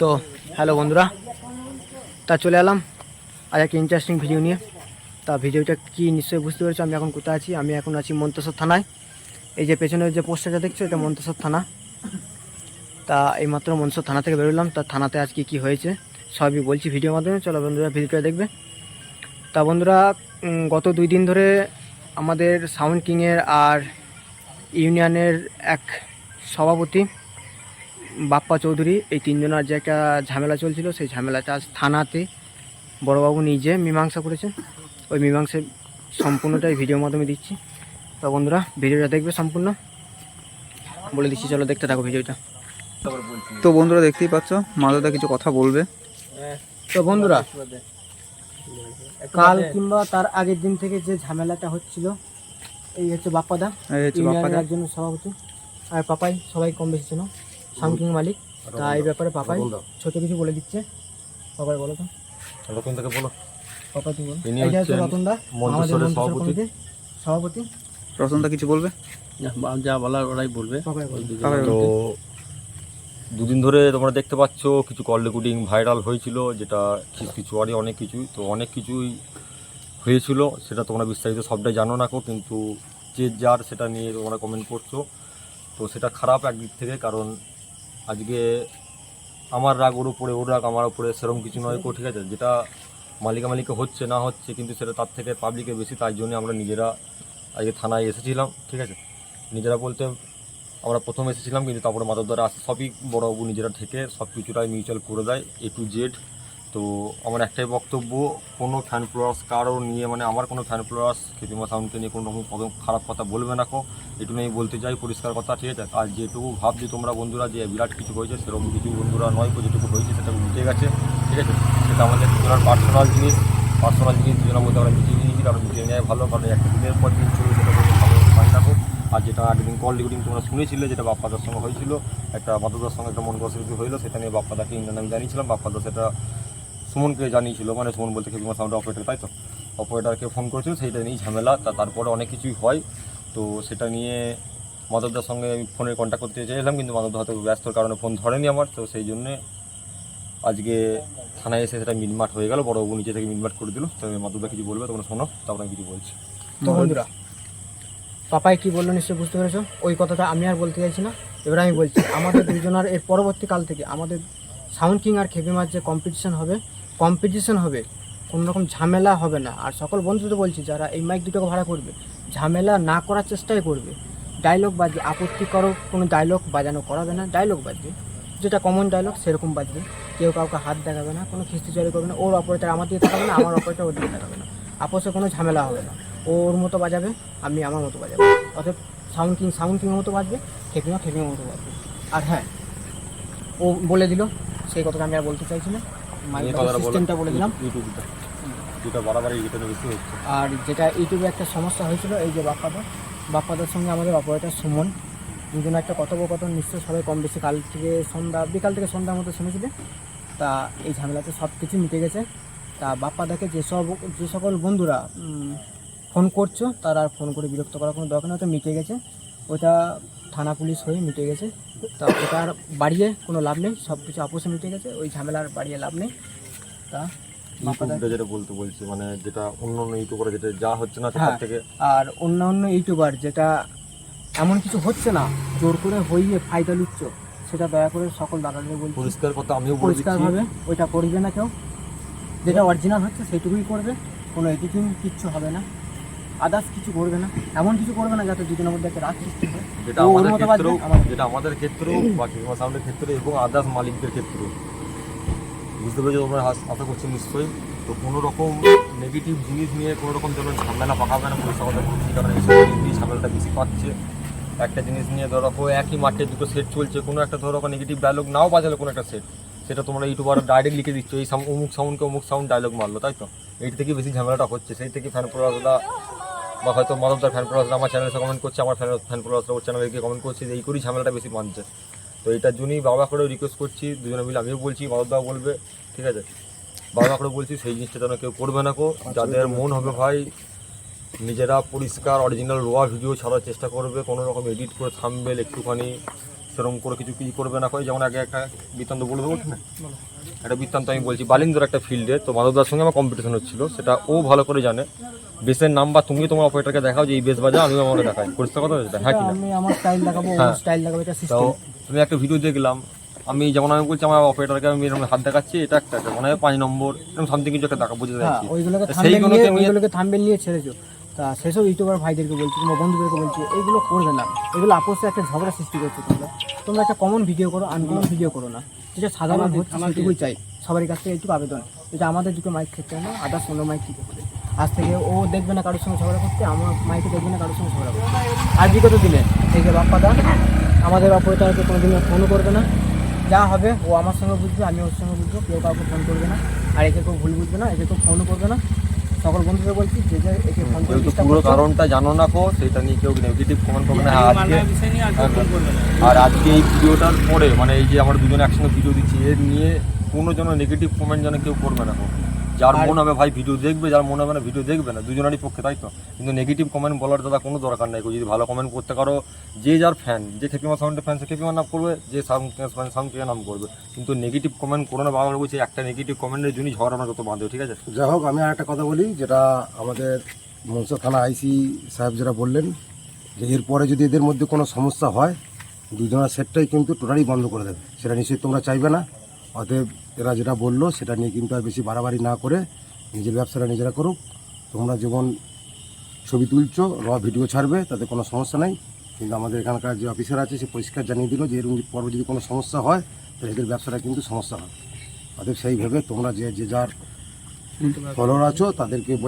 তো হ্যালো বন্ধুরা। তা চলে এলাম আজ একটা ইন্টারেস্টিং ভিডিও নিয়ে। তা ভিডিওটা কি, নিশ্চয়ই বুঝতে পেরেছ আমি এখন কোথায় আছি? আমি এখন আছি মন্তেশ্বর থানায়। এই যে পেছনের যে পোস্টারটা দেখছ? এটা মন্তেশ্বর থানা। তা এইমাত্র মন্তেশ্বর থানা থেকে বেরোলাম। তা থানাতে আজ কি, কী হয়েছে, সবই বলছি ভিডিওর মাধ্যমে। চলো বন্ধুরা ভিডিওটা দেখবে। তা বন্ধুরা গত দুই দিন ধরে আমাদের সাউন্ড কিংয়ের আর ইউনিয়নের এক সভাপতি বাপ্পা চৌধুরী এই তিনজনের যে একটা ঝামেলা চলছিল সেই ঝামেলাটা আজ থানাতে বড়বাবু নিজে মীমাংসা করেছেন। ওই মীমাংসা সম্পূর্ণটাই ভিডিওর মাধ্যমে দিচ্ছি। তো বন্ধুরা ভিডিওটা দেখবে সম্পূর্ণ। বলে দিচ্ছি চলো দেখতে থাকো ভিডিওটা। তো বন্ধুরা দেখতেই পাচ্ছ মাদাদা কিছু কথা বলবে। তো বন্ধুরা কাল কিংবা তার আগের দিন থেকে যে ঝামেলাটা হচ্ছিল এই হচ্ছে বাপ্পাদা। একজন সভাপতি। আর পাপাই সবাই কম বেশি ছিল সামকিং মালিক। তা এই ব্যাপারে পাপাই ছোট কিছু বলে দিচ্ছে। পাপাই বলো তো। রতন থেকে বলো। পাপা তুমি বলো। ইনি এই যে আমাদের মন্তেশ্বরের মন্তেশ্বর সভাপতি। সভাপতি রতনদা কিছু বলবে? যা বলার ওরাই বলবে। পাপাই বলো। তো দুদিন ধরে তোমরা দেখতে পাচ্ছ কিছু কল রেকর্ডিং ভাইরাল হয়েছিল যেটা কিছু কিছু আরই অনেক কিছুই তো অনেক কিছুই হয়েছিল সেটা তোমরা বিস্তারিত সবটাই জানো না কো কিন্তু যে যার সেটা নিয়ে তোমরা কমেন্ট করছ তো সেটা খারাপ একদিক থেকে কারণ আজকে আমার রাগ ওর উপরে, ওর রাগ আমার উপরে, সেরকম কিছু নয় কো, ঠিক আছে? যেটা মালিকা মালিকে হচ্ছে, না হচ্ছে, কিন্তু সেটা তার থেকে পাবলিকে বেশি, তাই জন্য আমরা নিজেরা আজকে থানায় এসেছিলাম, ঠিক আছে? নিজেরা বলতে আমরা প্রথম এসেছিলাম, কিন্তু তারপরে মাধবদারা আসে, সবই বড়বাবু নিজেরা থেকে সব কিছুটাই মিউচুয়াল করে দেয় এ টু জেড তো আমার একটাই বক্তব্য, কোনো ফ্যান প্লাস কারও নিয়ে মানে আমার কোনো ফ্যান প্লাস খেপিমা সাউন্ডকে নিয়ে কোনো রকম খারাপ কথা বলবে না কো। এটুকু আমি বলতে চাই, পরিষ্কার কথা, ঠিক আছে? আর যেটুকু ভাবছি তোমরা বন্ধুরা যে বিরাট কিছু হয়েছে, সেরকম কিছু বন্ধুরা নয় যেটুকু হয়েছে সেটা মিটে গেছে, ঠিক আছে? সেটা আমাদের দুজনের পার্সোনাল জিনিস পার্সোনাল জিনিস দুজনের মধ্যে আমরা মিটিয়ে নিয়েছি আমরা মিটিয়ে নেওয়া ভালো, কারণ একটা দিনের পর দিন চলে সেটা ভালো হয় না আর যেটা আগের দিন কল রেকর্ডিং তোমরা শুনেছিলে, যেটা বাপ্পাদার সঙ্গে হয়েছিল, একটা মাধবদার সঙ্গে একটা মন কষাকষি হইল সেটা নিয়ে বাপ্পাদাকে ইন্ডিয়ান আমি জানিয়েছিলাম বাপ্পাদা সেটা সুমনকে জানিয়েছিল মানে সুমন বলতে খেপিমা সাউন্ড অপারেটর তাই তো? অপারেটরকে ফোন করেছিল, সেইটা নিয়েই ঝামেলা। তা তারপরে অনেক কিছুই হয়। তো সেটা নিয়ে মাধবদার সঙ্গে আমি ফোনে কন্ট্যাক্ট করতে চাইলাম কিন্তু মাধবদা হয়তো ব্যস্তর কারণে ফোন ধরেনি আমার, তো সেই জন্যে আজকে থানায় এসে সেটা মিটমাট হয়ে গেল। বড়বাবু নিচে থেকে মিটমাট করে দিল। তো মাধবদা কিছু বলবে, তোমরা শোনো, তারপরে আমি কিছু বলছি। তো বন্ধুরা, পাপাই কি বলল নিশ্চয়ই বুঝতে পেরেছ? ওই কথাটা আমি আর বলতে চাইছি না। এবার আমি বলছি, আমাদের দুজনের এর পরবর্তীকাল থেকে আমাদের সাউন্ড কিং আর খেপিমার যে কম্পিটিশন হবে কম্পিটিশন হবে, কোনো রকম ঝামেলা হবে না। আর সকল বন্ধুদের বলছি, যারা এই মাইক দুটোকে ভাড়া করবে, ঝামেলা না করার চেষ্টাই করবে। ডায়লগ বাজবে আপত্তিকর কোনো ডায়লগ বাজানো করাবে না। ডায়লগ বাজবে যেটা কমন ডায়লগ সেরকম বাজবে কেউ কাউকে হাত দেখাবে না, কোনো খিস্তি চুরি করবে না। ওর অপারেটার আমার দিকে দেখাবে না, আমার অপারেটার ওর দিকে দেখাবে না। আপোষে কোনো ঝামেলা হবে না। ওর মতো বাজাবে, আমি আমার মতো বাজাবো। অর্থাৎ সাউন্ড কিং সাউন্ড কিংয়ের মতো বাজবে খেপিমা খেপিমার মতো বাজবে। আর হ্যাঁ ও বলে দিল, সেই কথাটা আমি আর বলতে চাইছি না। সিস্টেমটা বলে দিলাম। ইউটিউবটা যেটা বাড়াবাড়ি এটা বেশি হচ্ছে। আর যেটা ইউটিউবে একটা সমস্যা হয়েছিল এই যে বাপ্পাদা। বাপ্পাদার সঙ্গে আমাদের অপারেটর সুমন দুজনে একটা কথোপকথন নিশ্চয়ই সবাই কম বেশি। কাল থেকে সন্ধ্যা বিকাল থেকে সন্ধ্যার মতো শুনেছিলে? তা এই ঝামেলাতে সব কিছু মিটে গেছে। তা বাপ্পাদাকে যেসব যে সকল বন্ধুরা ফোন করছ তারা আর ফোন করে বিরক্ত করার কোনো দরকার নেই। ওটা মিটে গেছে। ওটা থানা পুলিশ হয়ে মিটে গেছে। তা ওটা আর বাড়িয়ে কোনো লাভ নেই সব কিছু আপোষে মিটে গেছে ওই ঝামেলার বাড়িয়ে লাভ নেই। তা ইউটিউবটা যেটা বলতে বলছি মানে যেটা অন্য অন্য ইউটিউবারে যেটা যা হচ্ছে না হ্যাঁ। তার থেকে আর অন্যান্য ইউটিউবার যেটা এমন কিছু হচ্ছে না জোর করে হইয়ে ফায়দা লুচ্ছ সেটা দয়া করে সকল দাদাদের বলছি। পরিষ্কার কথা আমিও পরিষ্কারভাবে ওইটা করবে না কেউ। যেটা অরিজিনাল হচ্ছে সেটুকুই করবে কোনো এডিটিং কিচ্ছু হবে না। আদার্স কিছু করবে না এমন কিছু করবে না যাতে দুজনের মধ্যে একটা রাগ সৃষ্টি হয়। যেটা আমাদের ক্ষেত্রেও। যেটা আমাদের ক্ষেত্রেও বা কিংবা সাউন্ডের ক্ষেত্রে এবং আদার্স মালিকদের ক্ষেত্রেও। বুঝতে পেরেছ তোমরা? আশা করছি নিশ্চয়ই। তো কোনো রকম নেগেটিভ জিনিস নিয়ে কোনো রকম যেন ঝামেলা পাকাবে না পরিষ্কার কথা বলছি কারণ এইসব জিনিস ঝামেলাটা বেশি পাচ্ছে। একটা জিনিস নিয়ে ধরো একই মাঠে দুটো সেট চলছে কোনো একটা ধরো নেগেটিভ ডায়লগ নাও বাজালো কোনো একটা সেট সেটা তোমরা ইউটিউবার ডাইরেক্ট লিখে দিচ্ছ। এই অমুক সাউন্ডকে অমুক সাউন্ড ডায়লগ মারলো তাই তো? এইটা থেকে বেশি ঝামেলাটা হচ্ছে। সেই থেকে ফ্যান প্রোডাক্টরা বা হয়তো মাধবদার ফ্যান ফলোয়ার্স আমার চ্যানেলে কমেন্ট করছে, আমার ফ্যান ফ্যান ফলোয়ার্স ওর চ্যানেলে গিয়ে কমেন্ট করছে যে এই করেই ঝামেলাটা বেশি মানছে। তো এটার জন্যই বাবা করেও রিকোয়েস্ট করছি, দুজনে মিলে আমিও বলছি, মাধবদাও বলবে, ঠিক আছে? বাবা করে বলছি সেই জিনিসটা যেন কেউ করবে না কো যাদের মন হবে ভাই, নিজেরা পরিষ্কার অরিজিনাল রোয়া ভিডিও ছাড়ার চেষ্টা করবে, কোনো রকম এডিট করে থামবে একটুখানি। সেরকম করে কিছু কিছু করবে না করে যেমন আগে একটা বৃত্তান্ত বলে দেবো না? একটা বৃত্তান্ত আমি বলছি বালিন্দর একটা ফিল্ডে তো মাধবদার সঙ্গে আমার কম্পিটিশন হচ্ছিল সেটা ও ভালো করে জানে। বেসের নাম্বার তুমি তোমার অপারেটারকে দেখাও যে এই বেস বাজা আমিও আমাকে দেখাই। পরিষ্কার কথা হচ্ছে হ্যাঁ কিনা আমি আমার স্টাইল দেখাবো হ্যাঁ। স্টাইল দেখাবো এটা তো সিস্টেম তুমি একটা ভিডিও দেখলাম আমি যেমন আমি বলছি আমার অপারেটারকে আমি এরকম হাত দেখাচ্ছি এটা একটা মনে হয় পাঁচ নম্বর এরকম সামথিং কিছু একটা দেখা বুঝতে হ্যাঁ যাচ্ছি থাম্বেল সেইগুলোকে নিয়ে নিয়ে- ওইগুলোকে থাম্বেল নিয়ে ছেড়েছো। তা সেসব ইউটিউবার ভাইদেরকে বলছি কিংবা বন্ধুদেরকে বলছি এইগুলো করবে না। এগুলো আপোষে একটা ঝগড়া সৃষ্টি করছে তোমরা। তোমরা একটা কমন ভিডিও করো আনকমন ভিডিও করো না। যেটা সাধারণ সেটুকুই চাই। সবারই কাছ থেকে এইটুকু আবেদন। এটা আমাদের দুটো মাইক ক্ষেত্রে না আদার্স অন্য মাইক ঠিক করে আজ থেকে ও দেখবে না কারোর সঙ্গে ঝগড়া করতে আমার মাইকে দেখবে না কারোর সঙ্গে ঝগড়া করতে। আর বিগত দিনে এই যে বাপ্পাদা আমাদের অপারেটারকে কোনো দিনও ফোনও করবে না। যা হবে ও আমার সঙ্গে বুঝবে আমি ওর সঙ্গে বুঝব কেউ কাউকে ফোন করবে না। আর একে কেউ ভুল বুঝবে না একে কেউ ফোনও করবে না। সকল বন্ধুদের বলছি যে যে একে ফোন করে তো পুরো কারণটা জানো না কো? সেটা নিয়ে কেউ নেগেটিভ কমেন্ট করবে না। হ্যাঁ, আজকে আর আজকে এই ভিডিওটার পরে মানে এই যে আমরা দুজন একসঙ্গে ভিডিও দিচ্ছি এর নিয়ে কোনো যেন নেগেটিভ কমেন্ট যেন কেউ করবে না কো। যার মন হবে ভাই ভিডিও দেখবে যার মন হবে না ভিডিও দেখবে না দুজনেরই পক্ষে তাই তো? কিন্তু নেগেটিভ কমেন্ট বলার দাদা কোনো দরকার নেই। যদি ভালো কমেন্ট করতে পারো যে যার ফ্যান যে খেপিমা সাউন্ডের ফ্যান সে খেপিমা নাম করবে যে সাউন্ড ফ্যান সাউন্ড নাম করবে। কিন্তু নেগেটিভ কমেন্ট করো না বাবা বলছে একটা নেগেটিভ কমেন্টের জন্যই ঝগড়া না যত বাঁধে ঠিক আছে? যাই হোক আমি আর একটা কথা বলি যেটা আমাদের মনসা থানা আইসি সাহেব যারা বললেন যে এরপরে যদি এদের মধ্যে কোনো সমস্যা হয় দুজনের সেটটাই কিন্তু টোটালি বন্ধ করে দেবে। সেটা নিশ্চয়ই তোমরা চাইবে না। অতএব এরা যেটা বলল সেটা নিয়ে কিন্তু আর বেশি বাড়াবাড়ি না করে নিজের ব্যবসাটা নিজেরা করুক। তোমরা যেমন ছবি তুলছো র ভিডিও ছাড়বে তাতে কোনো সমস্যা নাই। কিন্তু আমাদের এখানকার যে অফিসার আছে সে পরিষ্কার জানিয়ে দিল যে এরকম পর্বে যদি কোনো সমস্যা হয় তাহলে এদের ব্যবসাটা কিন্তু সমস্যা হয় অতএব সেইভাবে তোমরা যে যে যার ফলোয়ার আছো তাদেরকে বল